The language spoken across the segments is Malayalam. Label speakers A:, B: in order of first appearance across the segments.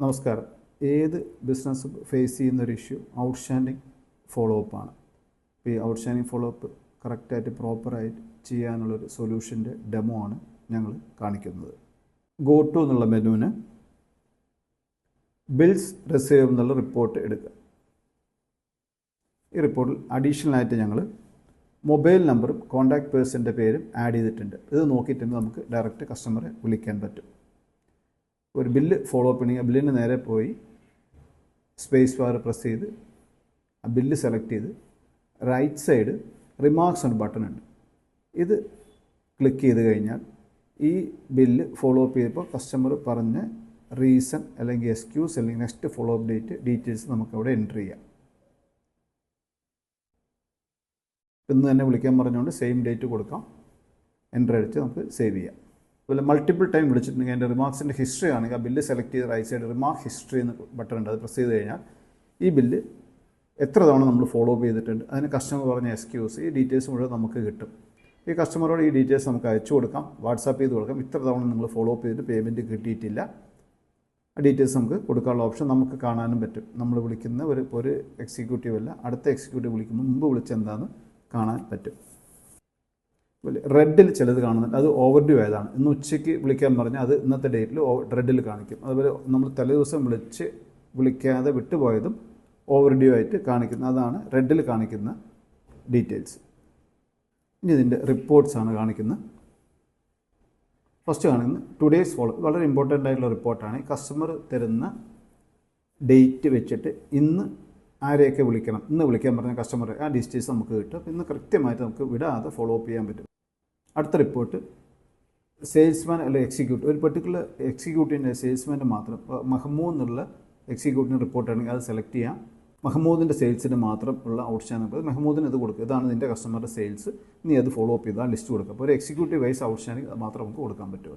A: നമസ്കാരം. ഏത് ബിസിനസ് ഫേസ് ചെയ്യുന്ന ഒരു ഇഷ്യൂ ഔട്ട്സ്റ്റാൻഡിങ് ഫോളോ അപ്പ് ആണ് അപ്പോൾ ഈ ഔട്ട്സ്റ്റാൻഡിങ് ഫോളോ അപ്പ് കറക്റ്റായിട്ട് പ്രോപ്പറായിട്ട് ചെയ്യാനുള്ളൊരു സൊല്യൂഷന്റെ ഡെമോ ആണ് ഞങ്ങൾ കാണിക്കുന്നത്. ഗോ ടു എന്നുള്ള മെനുവിന് ബിൽസ് റിസീവ് എന്നുള്ള റിപ്പോർട്ട് എടുക്കുക. ഈ റിപ്പോർട്ടിൽ അഡീഷണൽ ആയിട്ട് ഞങ്ങൾ മൊബൈൽ നമ്പറും കോൺടാക്ട് പേഴ്സന്റെ പേരും ആഡ് ചെയ്തിട്ടുണ്ട്. ഇത് നോക്കിയിട്ടുണ്ട് നമുക്ക് ഡയറക്റ്റ് കസ്റ്റമറെ വിളിക്കാൻ പറ്റും. ഒരു ബില്ല് ഫോളോ അപ്പ് ചെയ്യണമെങ്കിൽ ബില്ലിന് നേരെ പോയി സ്പേസ് ബാർ പ്രസ് ചെയ്ത് ആ ബില്ല് സെലക്ട് ചെയ്ത് റൈറ്റ് സൈഡ് റിമാർക്സ് എന്ന ബട്ടൺ ഉണ്ട്. ഇത് ക്ലിക്ക് ചെയ്ത് കഴിഞ്ഞാൽ ഈ ബില്ല് ഫോളോ അപ്പ് ചെയ്തപ്പോൾ കസ്റ്റമർ പറഞ്ഞ റീസൺ അല്ലെങ്കിൽ എക്സ്ക്യൂസ് അല്ലെങ്കിൽ next follow up date details നമുക്കവിടെ എന്റർ ചെയ്യാം. ഇന്ന് തന്നെ വിളിക്കാൻ പറഞ്ഞുകൊണ്ട് സെയിം ഡേറ്റ് കൊടുക്കാം. എന്റർ അടിച്ച് നമുക്ക് സേവ് ചെയ്യാം. അതുപോലെ മൾട്ടിപ്പിൾ ടൈം വിളിച്ചിട്ടുണ്ടെങ്കിൽ അതിന്റെ റിമാർക്സിന്റെ ഹിസ്റ്ററി ആണെങ്കിൽ ആ ബില്ല് സെലക്ട് ചെയ്ത് റൈറ്റ് സൈഡ് റിമാർക്ക് ഹിസ്റ്ററി എന്ന് ബട്ടൺ ഉണ്ട്. അത് പ്രസ് ചെയ്ത് കഴിഞ്ഞാൽ ഈ ബില്ല് എത്ര തവണ നമ്മൾ ഫോളോ അപ്പ് ചെയ്തിട്ടുണ്ട്. അതിന് കസ്റ്റമർ പറഞ്ഞ എക്സ്ക്യൂസ് ഈ ഡീറ്റെയിൽസ് മുഴുവൻ നമുക്ക് കിട്ടും. ഈ കസ്റ്റമറോട് ഈ ഡീറ്റെയിൽസ് നമുക്ക് അയച്ചു കൊടുക്കാം. വാട്സാപ്പ് ചെയ്ത് കൊടുക്കാം. ഇത്ര തവണ നിങ്ങൾ ഫോളോ അപ്പ് ചെയ്തിട്ട് പേയ്മെന്റ് കിട്ടിയിട്ടില്ല. ആ ഡീറ്റെയിൽസ് നമുക്ക് കൊടുക്കാനുള്ള ഓപ്ഷൻ നമുക്ക് കാണാനും പറ്റും. നമ്മൾ വിളിക്കുന്ന ഒരു ഒരു എക്സിക്യൂട്ടീവ് അല്ല അടുത്ത എക്സിക്യൂട്ടീവ് വിളിക്കുമ്പോൾ മുമ്പ് വിളിച്ചെന്താണെന്ന് കാണാൻ പറ്റും. റെഡിൽ ചിലത് കാണുന്നുണ്ട് അത് ഓവർ ഡ്യൂ ആയതാണ്. ഇന്ന് ഉച്ചയ്ക്ക് വിളിക്കാൻ പറഞ്ഞാൽ അത് ഇന്നത്തെ ഡേറ്റിൽ റെഡിൽ കാണിക്കും. അതുപോലെ നമ്മൾ തലേ ദിവസം വിളിച്ച് വിളിക്കാതെ വിട്ടുപോയതും ഓവർ ഡ്യൂ ആയിട്ട് കാണിക്കുന്ന അതാണ് റെഡിൽ കാണിക്കുന്ന ഡീറ്റെയിൽസ്. ഇനി ഇതിന്റെ റിപ്പോർട്ട്സ് ആണ് കാണിക്കുന്നത്. ഫസ്റ്റ് കാണിക്കുന്നത് ടുഡേയ്സ് ഫോളോ വളരെ ഇമ്പോർട്ടന്റ് ആയിട്ടുള്ള റിപ്പോർട്ടാണ്. കസ്റ്റമർ തരുന്ന ഡേറ്റ് വെച്ചിട്ട് ഇന്ന് ആരെയൊക്കെ വിളിക്കണം ഇന്ന് വിളിക്കാൻ പറഞ്ഞ കസ്റ്റമർ ആ ഡീറ്റെയിൽസ് നമുക്ക് കിട്ടും. ഇന്ന് കൃത്യമായിട്ട് നമുക്ക് വിടാതെ ഫോളോ അപ്പ് ചെയ്യാൻ പറ്റും. അടുത്ത റിപ്പോർട്ട് സെയിൽസ്മാൻ അല്ലെ എക്സിക്യൂട്ടീവ് ഒരു പെർട്ടിക്കുലർ എക്സിക്യൂട്ടീവിന്റെ സെയിൽസ്മാന്റെ മാത്രം മഹമ്മൂദ് എന്നുള്ള റിപ്പോർട്ട് റിപ്പോർട്ടാണെങ്കിൽ അത് സെലക്ട് ചെയ്യാം. മഹമ്മൂദിന്റെ സെയിൽസിന് മാത്രം ഉള്ള ഔട്ട്സ്റ്റാൻഡിംഗ് മെഹമ്മൂദിന് ഇത് കൊടുക്കുക ഇതാണ് നിന്റെ കസ്റ്റമറുടെ സെയിൽസ് നീ അത് ഫോളോ അപ്പ് ചെയ്താൽ ലിസ്റ്റ് കൊടുക്കുക അപ്പോൾ ഒരു എക്സിക്യൂട്ടീവ് വൈസ് ഔട്ട്സ്റ്റാൻഡിംഗ് മാത്രം നമുക്ക് കൊടുക്കാൻ പറ്റും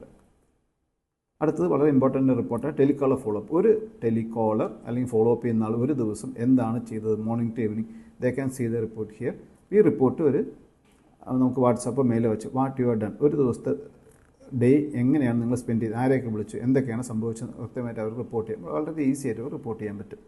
A: അടുത്തത് വളരെ important report telecaller follow up ഒരു ടെലികോളർ അല്ലെങ്കിൽ ഫോളോ അപ്പ് ചെയ്യുന്ന ആൾ ഒരു ദിവസം എന്താണ് ചെയ്തത്? Morning to evening they can see the report here ഈ റിപ്പോർട്ട് ഒരു നമുക്ക് വാട്സാപ്പ് മെയിൽ വെച്ച് വാട്ട് യു ആർ ഡൺ ഒരു ദിവസത്തെ ഡേ എങ്ങനെയാണ് നിങ്ങൾ സ്പെൻഡ് ചെയ്ത് ആരെയൊക്കെ വിളിച്ചു? എന്തൊക്കെയാണ് സംഭവിച്ചത് കൃത്യമായിട്ട് അവർ റിപ്പോർട്ട് ചെയ്യാം. വളരെ ഈസി ആയിട്ട് റിപ്പോർട്ട് ചെയ്യാൻ പറ്റും.